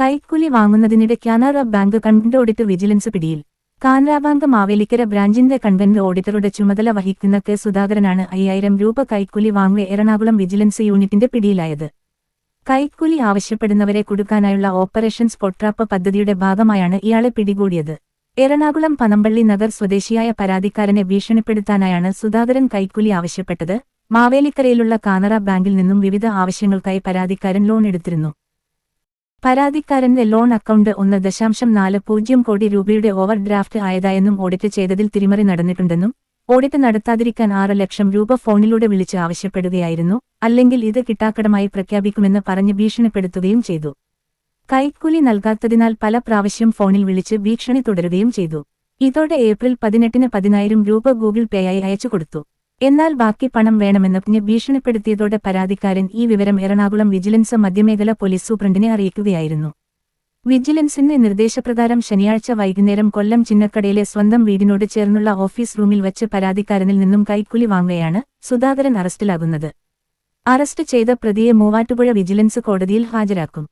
കൈക്കൂലി വാങ്ങുന്നതിനിടെ Canara bank convent audit vigilance പിടിയിൽ. Canara bank Mavelikkara ബ്രാഞ്ചിന്റെ കൺവെന്റ് ഓഡിറ്ററുടെ ചുമതല വഹിക്കുന്ന കെ സുധാകരനാണ് അയ്യായിരം രൂപ കൈക്കൂലി വാങ്ങുക എറണാകുളം വിജിലൻസ് യൂണിറ്റിന്റെ പിടിയിലായത്. കൈക്കൂലി ആവശ്യപ്പെടുന്നവരെ കൊടുക്കാനായുള്ള ഓപ്പറേഷൻ സ്പോട്രാപ്പ് പദ്ധതിയുടെ ഭാഗമായാണ് ഇയാളെ പിടികൂടിയത്. എറണാകുളം പനമ്പള്ളി നഗർ സ്വദേശിയായ പരാതിക്കാരനെ ഭീഷണിപ്പെടുത്താനായാണ് സുധാകരൻ കൈക്കൂലി ആവശ്യപ്പെട്ടത്. മാവേലിക്കരയിലുള്ള കാനറ ബാങ്കിൽ നിന്നും വിവിധ ആവശ്യങ്ങൾക്കായി പരാതിക്കാരൻ ലോൺ എടുത്തിരുന്നു. പരാതിക്കാരന്റെ ലോൺ അക്കൗണ്ട് ഒന്ന് ദശാംശം നാല് പൂജ്യം കോടി രൂപയുടെ ഓവർ ഡ്രാഫ്റ്റ് ആയതായെന്നും ഓഡിറ്റ് ചെയ്തതിൽ തിരിമറി നടന്നിട്ടുണ്ടെന്നും ഓഡിറ്റ് നടത്താതിരിക്കാൻ ആറ് ലക്ഷം രൂപ ഫോണിലൂടെ വിളിച്ച് ആവശ്യപ്പെടുകയായിരുന്നു അല്ലെങ്കിൽ ഇത് കിട്ടാക്കടമായി പ്രഖ്യാപിക്കുമെന്ന് പറഞ്ഞ് ഭീഷണിപ്പെടുത്തുകയും ചെയ്തു. കൈക്കൂലി നൽകാത്തതിനാൽ പല പ്രാവശ്യം ഫോണിൽ വിളിച്ച് ഭീഷണി തുടരുകയും ചെയ്തു. ഇതോടെ ഏപ്രിൽ പതിനെട്ടിന് പതിനായിരം രൂപ ഗൂഗിൾ പേയായി അയച്ചു കൊടുത്തു. എന്നാൽ ബാക്കി പണം വേണമെന്ന് ഭീഷണിപ്പെടുത്തിയതോടെ പരാതിക്കാരൻ ഈ വിവരം എറണാകുളം വിജിലൻസ് മധ്യമേഖല പോലീസ് സൂപ്രണ്ടിനെ അറിയിക്കുകയായിരുന്നു. വിജിലൻസിന്റെ നിർദ്ദേശപ്രകാരം ശനിയാഴ്ച വൈകുന്നേരം കൊല്ലം ചിന്നക്കടയിലെ സ്വന്തം വീടിനോട് ചേർന്നുള്ള ഓഫീസ് റൂമിൽ വച്ച് പരാതിക്കാരനിൽ നിന്നും കൈക്കൂലി വാങ്ങുകയാണ് സുധാകരൻ അറസ്റ്റിലാകുന്നത്. അറസ്റ്റ് ചെയ്ത പ്രതിയെ മൂവാറ്റുപുഴ വിജിലൻസ് കോടതിയിൽ ഹാജരാക്കും.